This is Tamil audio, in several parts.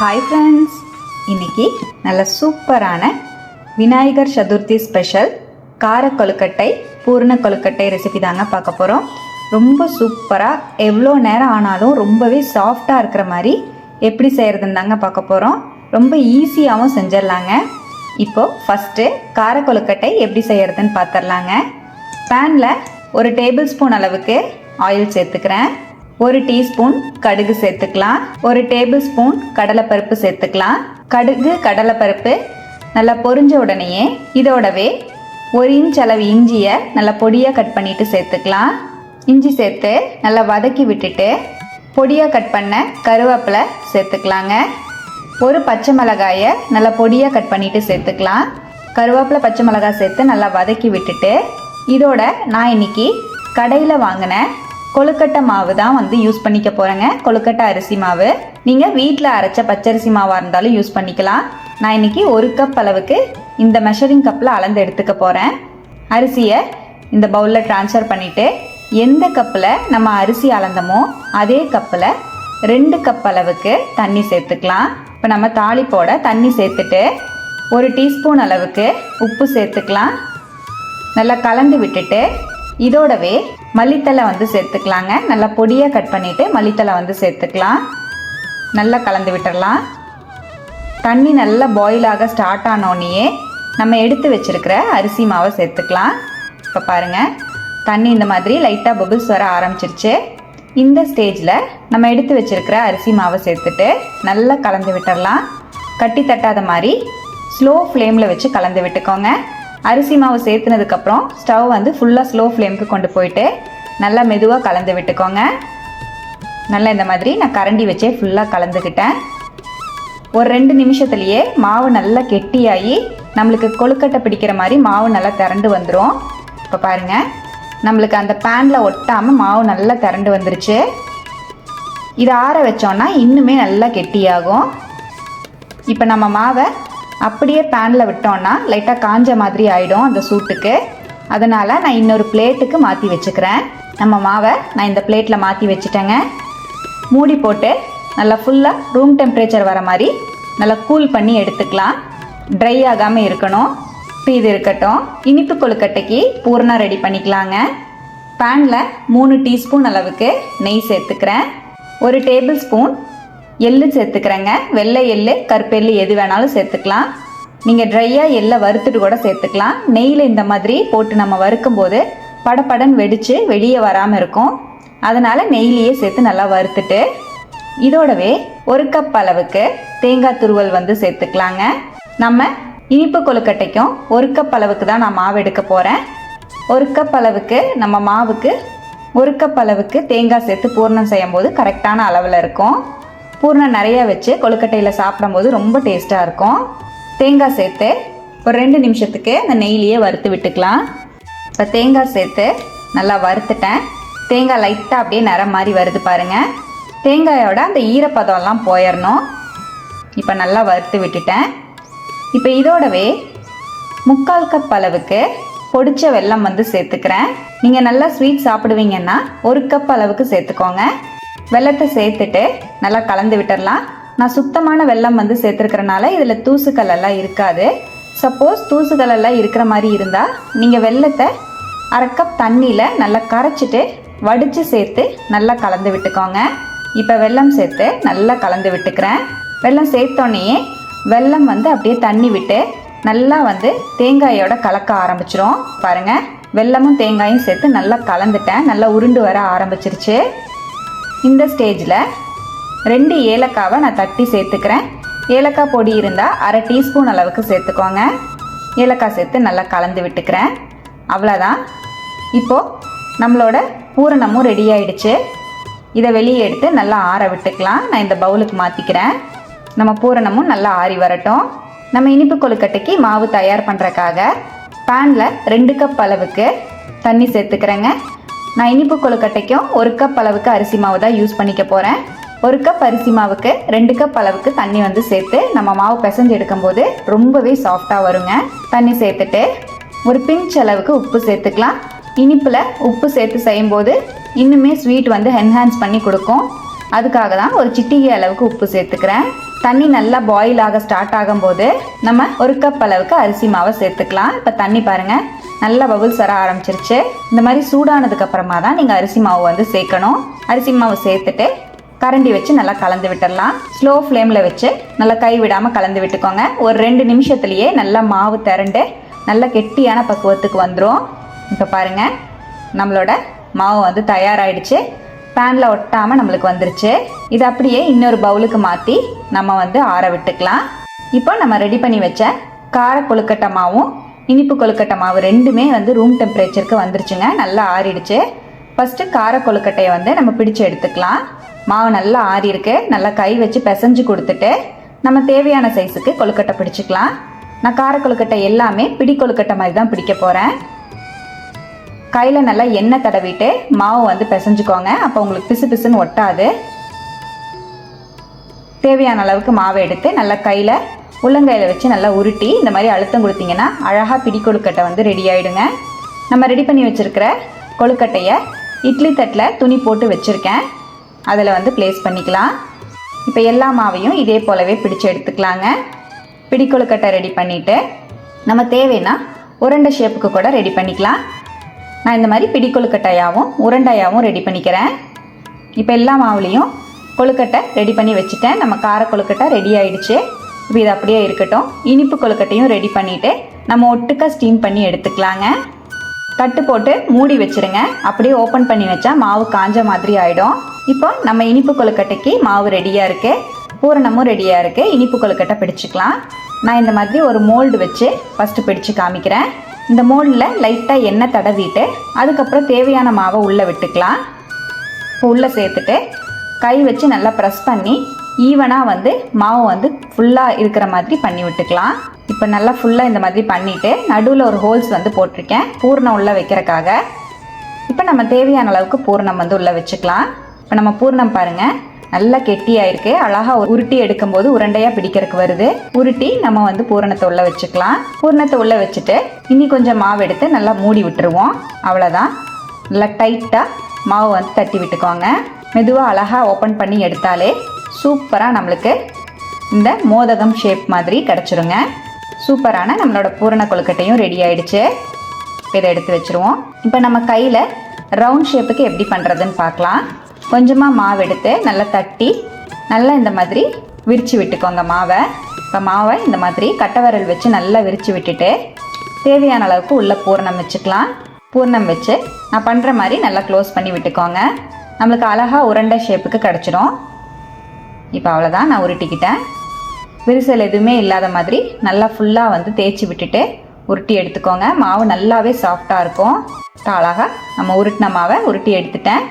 ஹாய் ஃப்ரெண்ட்ஸ் இன்னைக்கு நல்ல சூப்பரான விநாயகர் சதுர்த்தி ஸ்பெஷல் கார கொழுக்கட்டை பூர்ண கொழுக்கட்டை ரெசிபி தாங்க பார்க்க போகிறோம் ரொம்ப சூப்பராக எவ்வளோ நேரம் ஆனாலும் ரொம்பவே சாஃப்டாக இருக்கிற மாதிரி எப்படி செய்கிறதுன்னு தாங்க பார்க்க போகிறோம் ரொம்ப ஈஸியாகவும் செஞ்சிடலாங்க. இப்போது ஃபஸ்ட்டு கார கொழுக்கட்டை எப்படி செய்கிறதுன்னு பார்த்துடலாங்க பேனில் ஒரு டேபிள் ஸ்பூன் அளவுக்கு ஆயில் சேர்த்துக்கிறேன். ஒரு டீஸ்பூன் கடுகு சேர்த்துக்கலாம். ஒரு டேபிள் ஸ்பூன் கடலைப்பருப்பு சேர்த்துக்கலாம். கடுகு கடலைப்பருப்பு நல்லா பொரிஞ்ச உடனேயே இதோடவே ஒரு இன்ச் அளவு இஞ்சியை நல்லா பொடியாக கட் பண்ணிட்டு சேர்த்துக்கலாம். இஞ்சி சேர்த்து நல்லா வதக்கி விட்டுட்டு பொடியாக கட் பண்ண கருவேப்பிலை சேர்த்துக்கலாங்க. ஒரு பச்சை மிளகாயை நல்லா பொடியாக கட் பண்ணிட்டு சேர்த்துக்கலாம். கருவேப்பிலை பச்சை மிளகாய் சேர்த்து நல்லா வதக்கி விட்டுட்டு இதோட நான் இன்னைக்கு கடையில் வாங்கின கொழுக்கட்டை மாவு தான் வந்து யூஸ் பண்ணிக்க போகிறேங்க கொழுக்கட்டை அரிசி மாவு. நீங்கள் வீட்டில் அரைச்ச பச்சரிசி மாவாக இருந்தாலும் யூஸ் பண்ணிக்கலாம். நான் இன்னைக்கு ஒரு கப் அளவுக்கு இந்த மெஷரிங் கப்பில் அளந்து எடுத்துக்க போகிறேன் அரிசியை இந்த பவுலில் ட்ரான்ஸ்ஃபர் பண்ணிவிட்டு எந்த கப்பில் நம்ம அரிசி அளந்தமோ அதே கப்பில் ரெண்டு கப் அளவுக்கு தண்ணி சேர்த்துக்கலாம். இப்போ நம்ம தாளிப்போட தண்ணி சேர்த்துட்டு ஒரு டீஸ்பூன் அளவுக்கு உப்பு சேர்த்துக்கலாம். நல்லா கலந்து விட்டுட்டு இதோடவே மல்லித்தலை வந்து சேர்த்துக்கலாங்க. நல்லா பொடியாக கட் பண்ணிவிட்டு மல்லித்தலை வந்து சேர்த்துக்கலாம். நல்லா கலந்து விட்டுறலாம். தண்ணி நல்லா பாயிலாக ஸ்டார்ட் ஆனோடனேயே நம்ம எடுத்து வச்சிருக்கிற அரிசி மாவை சேர்த்துக்கலாம். இப்போ பாருங்கள் தண்ணி இந்த மாதிரி லைட்டாக பபுள்ஸ் வர ஆரம்பிச்சிருச்சு. இந்த ஸ்டேஜில் நம்ம எடுத்து வச்சிருக்கிற அரிசி மாவை சேர்த்துட்டு நல்லா கலந்து விட்டுடலாம் கட்டி தட்டாத மாதிரி ஸ்லோ ஃப்ளேமில் வச்சு கலந்து விட்டுக்கோங்க. அரிசி மாவு சேர்த்துனதுக்கப்புறம் ஸ்டவ் வந்து ஃபுல்லாக ஸ்லோ ஃப்ளேமுக்கு கொண்டு போயிட்டு நல்லா மெதுவாக கலந்து விட்டுக்கோங்க. நல்லா இந்த மாதிரி நான் கரண்டி வச்சே ஃபுல்லாக கலந்துக்கிட்டேன் ஒரு ரெண்டு நிமிஷத்துலேயே மாவு நல்லா கெட்டியாகி நம்மளுக்கு கொழுக்கட்டை பிடிக்கிற மாதிரி மாவு நல்லா திரண்டு வந்துடும் இப்போ பாருங்கள் நம்மளுக்கு அந்த பேனில் ஒட்டாமல் மாவு நல்லா திரண்டு வந்துருச்சு. இதை ஆற வச்சோன்னா இன்னுமே நல்லா கெட்டியாகும். இப்போ நம்ம மாவை அப்படியே பேனில் விட்டோன்னா லைட்டாக காஞ்ச மாதிரி ஆகிடும் அந்த சூட்டுக்கு. அதனால் நான் இன்னொரு பிளேட்டுக்கு மாற்றி வச்சுக்கிறேன். நம்ம மாவை நான் இந்த பிளேட்டில் மாற்றி வச்சுட்டேங்க. மூடி போட்டு நல்லா ஃபுல்லாக ரூம் டெம்பரேச்சர் வர மாதிரி நல்லா கூல் பண்ணி எடுத்துக்கலாம். ட்ரை ஆகாமல் இருக்கணும். இப்போ இது இருக்கட்டும். இனிப்பு கொழுக்கட்டைக்கு பூர்ணம் ரெடி பண்ணிக்கலாங்க. பேனில் மூணு டீஸ்பூன் அளவுக்கு நெய் சேர்த்துக்கிறேன். ஒரு டேபிள் ஸ்பூன் எள்ளு சேர்த்துக்கிறேங்க. வெள்ளை எள்ளு கருப்பெள்ளு எது வேணாலும் சேர்த்துக்கலாம். நீங்கள் ட்ரையாக எள்ளை வறுத்துட்டு கூட சேர்த்துக்கலாம். நெய்யில் இந்த மாதிரி போட்டு நம்ம வறுக்கும் போது படப்படன் வெடித்து வெளியே வராமல் இருக்கும். அதனால் நெய்லியே சேர்த்து நல்லா வறுத்துட்டு இதோடவே ஒரு கப் அளவுக்கு தேங்காய் துருவல் வந்து சேர்த்துக்கலாங்க. நம்ம இனிப்பு கொழுக்கட்டைக்கும் ஒரு கப் அளவுக்கு தான் நான் மாவு எடுக்க போகிறேன் ஒரு கப் அளவுக்கு நம்ம மாவுக்கு ஒரு கப் அளவுக்கு தேங்காய் சேர்த்து பூர்ணம் செய்யும் போது கரெக்டான அளவில் இருக்கும். பூர்ணம் நிறைய வச்சு கொழுக்கட்டையில் சாப்பிடும்போது ரொம்ப டேஸ்ட்டாக இருக்கும். தேங்காய் சேர்த்து ஒரு ரெண்டு நிமிஷத்துக்கு அந்த நெய்லியே வறுத்து விட்டுக்கலாம். இப்போ தேங்காய் சேர்த்து நல்லா வறுத்துட்டேன். தேங்காய் லைட்டாக அப்படியே நிறம் மாதிரி வருது பாருங்கள் தேங்காயோட அந்த ஈரப்பதம்லாம் போயிடணும் இப்போ நல்லா வறுத்து விட்டுட்டேன். இப்போ இதோடவே முக்கால் கப் அளவுக்கு பொடிச்ச வெல்லம் வந்து சேர்த்துக்கிறேன். நீங்கள் நல்லா ஸ்வீட் சாப்பிடுவீங்கன்னா ஒரு கப் அளவுக்கு சேர்த்துக்கோங்க. வெல்லத்தை சேர்த்துட்டு நல்லா கலந்து விட்டுடலாம் நான் சுத்தமான வெல்லம் வந்து சேர்த்துருக்கிறனால இதில் தூசுக்கள் எல்லாம் இருக்காது. சப்போஸ் தூசுகள் எல்லாம் இருக்கிற மாதிரி இருந்தால் நீங்கள் வெல்லத்தை அரை கப் தண்ணியில் நல்லா கரைச்சிட்டு வடித்து சேர்த்து நல்லா கலந்து விட்டுக்கோங்க. இப்போ வெல்லம் சேர்த்து நல்லா கலந்து விட்டுக்கிறேன். வெல்லம் சேர்த்தோன்னே வெல்லம் வந்து அப்படியே தண்ணி விட்டு நல்லா வந்து தேங்காயோட கலக்க ஆரம்பிச்சிரும். பாருங்கள் வெல்லமும் தேங்காயும் சேர்த்து நல்லா கலந்துட்டேன். நல்லா உருண்டு வர ஆரம்பிச்சிருச்சு. இந்த ஸ்டேஜில் ரெண்டு ஏலக்காவை நான் தட்டி சேர்த்துக்கிறேன். ஏலக்காய் பொடி இருந்தால் அரை டீஸ்பூன் அளவுக்கு சேர்த்துக்கோங்க. ஏலக்காய் சேர்த்து நல்லா கலந்து விட்டுக்கிறேன். அவ்வளோதான் இப்போது நம்மளோட பூரணமும் ரெடி ஆயிடுச்சு. இதை வெளியே எடுத்து நல்லா ஆற விட்டுக்கலாம். நான் இந்த பவுலுக்கு மாற்றிக்கிறேன் நம்ம பூரணமும் நல்லா ஆறி வரட்டும். நம்ம இனிப்பு கொழுக்கட்டைக்கு மாவு தயார் பண்ணுறக்காக பேனில் ரெண்டு கப் அளவுக்கு தண்ணி சேர்த்துக்கிறேங்க. நான் இனிப்பு கொழுக்கட்டைக்கும் ஒரு கப் அளவுக்கு அரிசி மாவு தான் யூஸ் பண்ணிக்க போகிறேன் ஒரு கப் அரிசி மாவுக்கு ரெண்டு கப் அளவுக்கு தண்ணி வந்து சேர்த்து நம்ம மாவு பிசைஞ்சு எடுக்கும்போது ரொம்பவே சாஃப்டாக வருங்க. தண்ணி சேர்த்துட்டு ஒரு பிஞ்ச் அளவுக்கு உப்பு சேர்த்துக்கலாம். இனிப்பில் உப்பு சேர்த்து செய்யும்போது இன்னுமே ஸ்வீட் வந்து என்ஹான்ஸ் பண்ணி கொடுக்கும். அதுக்காக தான் ஒரு சிட்டிகை அளவுக்கு உப்பு சேர்த்துக்கிறேன். தண்ணி நல்லா பாயில் ஆக ஸ்டார்ட் ஆகும்போது நம்ம ஒரு கப் அளவுக்கு அரிசி மாவை சேர்த்துக்கலாம். இப்போ தண்ணி பாருங்கள் நல்லா பபுள்ஸ் வர ஆரம்பிச்சிருச்சு. இந்த மாதிரி சூடானதுக்கு அப்புறமா தான் நீங்கள் அரிசி மாவு வந்து சேர்க்கணும். அரிசி மாவு சேர்த்துட்டு கரண்டி வச்சு நல்லா கலந்து விட்டுடலாம் ஸ்லோ ஃப்ளேமில் வச்சு நல்லா கை விடாமல் கலந்து விட்டுக்கோங்க. ஒரு ரெண்டு நிமிஷத்துலேயே நல்லா மாவு திரண்டு நல்லா கெட்டியான பக்குவத்துக்கு வந்துடும் இப்போ பாருங்கள் நம்மளோட மாவு வந்து தயாராகிடுச்சு பேனில் ஒட்டாமல் நம்மளுக்கு வந்துருச்சு. இது அப்படியே இன்னொரு பவுலுக்கு மாற்றி நம்ம வந்து ஆற விட்டுக்கலாம். இப்போ நம்ம ரெடி பண்ணி வச்ச கார கொழுக்கட்டை மாவும் இனிப்பு கொழுக்கட்டை மாவு ரெண்டுமே வந்து ரூம் டெம்பரேச்சருக்கு வந்துருச்சுங்க. நல்லா ஆறிடுச்சு. ஃபஸ்ட்டு கார கொழுக்கட்டையை வந்து நம்ம பிடிச்சு எடுத்துக்கலாம். மாவு நல்லா ஆறி இருக்கு நல்லா கை வச்சு பிசைஞ்சு கொடுத்துட்டு நம்ம தேவையான சைஸுக்கு கொழுக்கட்டை பிடிச்சிக்கலாம். நான் கார கொழுக்கட்டை எல்லாமே பிடி கொழுக்கட்டை மாதிரி தான் பிடிக்க போகிறேன் கையில் நல்லா எண்ணெய் தடவிட்டு மாவு வந்து பிசைஞ்சுக்கோங்க. அப்போ உங்களுக்கு பிசு பிசுன்னு ஒட்டாது. தேவையான அளவுக்கு மாவை எடுத்து நல்லா கையில் உள்ளங்கையில் வச்சு நல்லா உருட்டி இந்த மாதிரி அழுத்தம் கொடுத்தீங்கன்னா அழகாக பிடி கொழுக்கட்டை வந்து ரெடி ஆகிடுங்க நம்ம ரெடி பண்ணி வச்சுருக்கிற கொழுக்கட்டையை இட்லி தட்டில் துணி போட்டு வச்சுருக்கேன். அதில் வந்து ப்ளேஸ் பண்ணிக்கலாம். இப்போ எல்லா மாவையும் இதே போலவே பிடிச்சு எடுத்துக்கலாங்க. பிடி கொழுக்கட்டை ரெடி பண்ணிவிட்டு நம்ம தேவைன்னா உருண்டை ஷேப்புக்கு கூட ரெடி பண்ணிக்கலாம். நான் இந்த மாதிரி பிடி கொழுக்கட்டையாகவும் உருண்டையாகவும் ரெடி பண்ணிக்கிறேன். இப்போ எல்லா மாவுலேயும் கொழுக்கட்டை ரெடி பண்ணி வச்சுட்டேன். நம்ம கார கொழுக்கட்டை ரெடி ஆயிடுச்சு. இப்போ இது அப்படியே இருக்கட்டும். இனிப்பு கொழுக்கட்டையும் ரெடி பண்ணிவிட்டு நம்ம ஒட்டுக்கா ஸ்டீம் பண்ணி எடுத்துக்கலாங்க. தட்டு போட்டு மூடி வச்சிருங்க. அப்படியே ஓப்பன் பண்ணி வச்சா மாவு காஞ்ச மாதிரி ஆகிடும் இப்போ நம்ம இனிப்பு கொழுக்கட்டைக்கு மாவு ரெடியாக இருக்குது பூரணமும் ரெடியாக இருக்குது இனிப்பு கொழுக்கட்டை பிடிச்சிக்கலாம். நான் இந்த மாதிரி ஒரு மோல்டு வச்சு ஃபஸ்ட்டு பிடிச்சு காமிக்கிறேன். இந்த மோல்டில் லைட்டாக எண்ணெய் தடவிட்டு அதுக்கப்புறம் தேவையான மாவை உள்ளே விட்டுக்கலாம். இப்போ உள்ளே சேர்த்துட்டு கை வச்சு நல்லா ப்ரெஸ் பண்ணி ஈவனாக வந்து மாவு வந்து ஃபுல்லாக இருக்கிற மாதிரி பண்ணி விட்டுக்கலாம். இப்போ நல்லா ஃபுல்லாக இந்த மாதிரி பண்ணிவிட்டு நடுவில் ஒரு ஹோல்ஸ் வந்து போட்டிருக்கேன். பூர்ணம் உள்ளே வைக்கிறக்காக இப்போ நம்ம தேவையான அளவுக்கு பூர்ணம் வந்து உள்ளே வச்சுக்கலாம். இப்போ நம்ம பூர்ணம் பாருங்கள் நல்லா கெட்டியாயிருக்கு. அழகாக உருட்டி எடுக்கும்போது உருண்டையாக பிடிக்கிறதுக்கு வருது. உருட்டி நம்ம வந்து பூரணத்தை உள்ளே வச்சுக்கலாம். பூரணத்தை உள்ளே வச்சுட்டு இனி கொஞ்சம் மாவு எடுத்து நல்லா மூடி விட்டுருவோம். அவ்வளோதான் நல்லா டைட்டாக மாவு வந்து தட்டி விட்டுக்கோங்க. மெதுவாக அழகாக ஓப்பன் பண்ணி எடுத்தாலே சூப்பராக நம்மளுக்கு இந்த மோதகம் ஷேப் மாதிரி கிடச்சிருங்க. சூப்பரான நம்மளோட பூரண கொழுக்கட்டையும் ரெடி ஆயிடுச்சு. இதை எடுத்து வச்சுருவோம். இப்போ நம்ம கையில் ரவுண்ட் ஷேப்புக்கு எப்படி பண்ணுறதுன்னு பார்க்கலாம். கொஞ்சமாக மாவு எடுத்து நல்லா தட்டி நல்லா இந்த மாதிரி விரித்து விட்டுக்கோங்க மாவை. இப்போ மாவை இந்த மாதிரி கட்டவரல் வச்சு நல்லா விரித்து விட்டுட்டு தேவையான அளவுக்கு உள்ளே பூரணம் வச்சுக்கலாம். பூர்ணம் வச்சு நான் பண்ணுற மாதிரி நல்லா க்ளோஸ் பண்ணி விட்டுக்கோங்க. நம்மளுக்கு அழகாக உருண்டை ஷேப்புக்கு கிடச்சிடும் இப்போ அவ்வளோதான் நான் உருட்டிக்கிட்டேன். விரிசல் எதுவுமே இல்லாத மாதிரி நல்லா ஃபுல்லாக வந்து தேய்ச்சி விட்டுட்டு உருட்டி எடுத்துக்கோங்க. மாவு நல்லாவே சாஃப்டாக இருக்கும். இப்போ அழகாக நம்ம உருட்டின மாவை உருட்டி எடுத்துட்டேன்.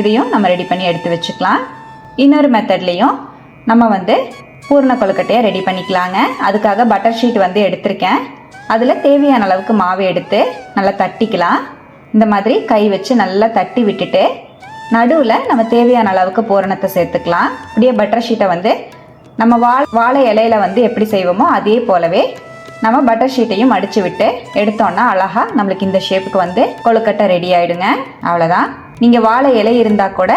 இதையும் நம்ம ரெடி பண்ணி எடுத்து வச்சுக்கலாம். இன்னொரு மெத்தட்லேயும் நம்ம வந்து பூர்ண கொழுக்கட்டையை ரெடி பண்ணிக்கலாங்க. அதுக்காக பட்டர் ஷீட் வந்து எடுத்திருக்கேன். அதில் தேவையான அளவுக்கு மாவு எடுத்து நல்லா தட்டிக்கலாம். இந்த மாதிரி கை வச்சு நல்லா தட்டி விட்டுட்டு நடுவில் நம்ம தேவையான அளவுக்கு பூரணத்தை சேர்த்துக்கலாம். அப்படியே பட்டர் ஷீட்டை வந்து நம்ம வா வாழை இலையில வந்து எப்படி செய்வோமோ அதே போலவே நம்ம பட்டர் ஷீட்டையும் அடித்து விட்டு எடுத்தோன்னா அழகாக நம்மளுக்கு இந்த ஷேப்புக்கு வந்து கொழுக்கட்டை ரெடி ஆகிடுங்க அவ்வளோதான் நீங்கள் வாழை இலை இருந்தால் கூட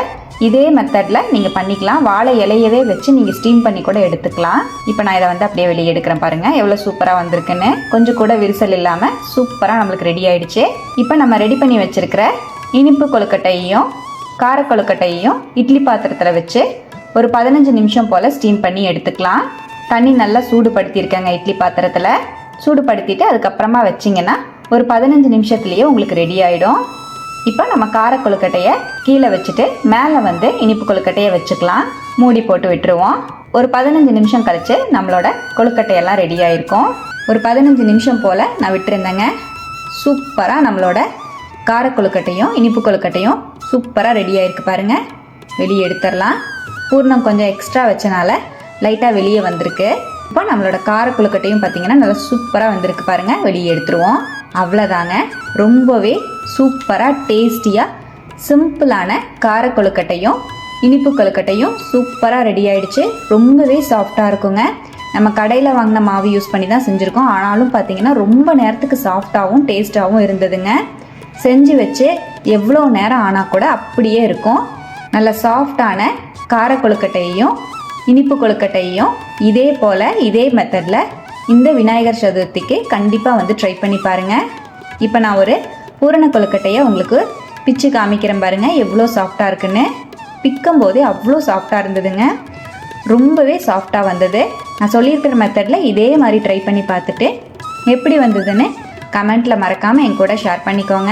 இதே மெத்தடில் நீங்கள் பண்ணிக்கலாம். வாழை இலையவே வச்சு நீங்கள் ஸ்டீம் பண்ணி கூட எடுத்துக்கலாம். இப்போ நான் இதை வந்து அப்படியே வெளியே எடுக்கிறேன் பாருங்கள் எவ்வளோ சூப்பராக வந்திருக்குன்னு. கொஞ்சம் கூட விரிசல் இல்லாமல் சூப்பராக நம்மளுக்கு ரெடி ஆயிடுச்சு. இப்போ நம்ம ரெடி பண்ணி வச்சுருக்கிற இனிப்பு கொழுக்கட்டையையும் கார கொழுக்கட்டையையும் இட்லி பாத்திரத்தில் வச்சு ஒரு பதினஞ்சு நிமிஷம் போல் ஸ்டீம் பண்ணி எடுத்துக்கலாம். தண்ணி நல்லா சூடுபடுத்தியிருக்கேங்க இட்லி பாத்திரத்தில். சூடுபடுத்திட்டு அதுக்கப்புறமா வச்சிங்கன்னா ஒரு பதினஞ்சு நிமிஷத்துலேயே உங்களுக்கு ரெடி ஆகிடும் இப்போ நம்ம கார கொழுக்கட்டையை கீழே வச்சுட்டு மேலே வந்து இனிப்பு கொழுக்கட்டையை வச்சுக்கலாம். மூடி போட்டு விட்டுருவோம். ஒரு பதினஞ்சு நிமிஷம் கழித்து நம்மளோட கொழுக்கட்டையெல்லாம் ரெடி ஆகிருக்கும் ஒரு பதினஞ்சு நிமிஷம் போல் நான் விட்டுருந்தேங்க. சூப்பராக நம்மளோட கார கொழுக்கட்டையும் இனிப்பு கொழுக்கட்டையும் சூப்பராக ரெடி ஆகிருக்கு பாருங்க. வெளியே எடுத்துடலாம். பூர்ணம் கொஞ்சம் எக்ஸ்ட்ரா வச்சனால லைட்டாக வெளியே வந்திருக்கு. இப்போ நம்மளோட கார கொழுக்கட்டையும் பார்த்தீங்கன்னா நல்லா சூப்பராக வந்திருக்கு பாருங்க. வெளியே எடுத்துருவோம். அவ்வளோதாங்க ரொம்பவே சூப்பராக டேஸ்டியாக சிம்பிளான கார கொழுக்கட்டையும் இனிப்பு கொழுக்கட்டையும் சூப்பராக ரெடி ஆகிடுச்சு ரொம்பவே சாஃப்டாக இருக்குங்க. நம்ம கடையில் வாங்கின மாவு யூஸ் பண்ணி தான் செஞ்சுருக்கோம். ஆனாலும் பார்த்தீங்கன்னா ரொம்ப நேரத்துக்கு சாஃப்டாகவும் டேஸ்ட்டாகவும் இருந்ததுங்க. செஞ்சு வச்சு எவ்வளோ நேரம் ஆனால் கூட அப்படியே இருக்கும். நல்ல சாஃப்டான கார கொழுக்கட்டையையும் இனிப்பு கொழுக்கட்டையும் இதே போல் இதே மெத்தடில் இந்த விநாயகர் சதுர்த்திக்கு கண்டிப்பாக வந்து ட்ரை பண்ணி பாருங்கள் இப்போ நான் ஒரு பூரண கொழுக்கட்டையை உங்களுக்கு பிச்சு காமிக்கிறேன் பாருங்கள் எவ்வளோ சாஃப்டாக இருக்குன்னு. பிக்கும் போதே அவ்வளோ சாஃப்டாக இருந்ததுங்க. ரொம்பவே சாஃப்டாக வந்தது. நான் சொல்லியிருக்கிற மெத்தடில் இதே மாதிரி ட்ரை பண்ணி பார்த்துட்டு எப்படி வந்ததுன்னு கமெண்ட்டில் மறக்காமல் என் கூட ஷேர் பண்ணிக்கோங்க.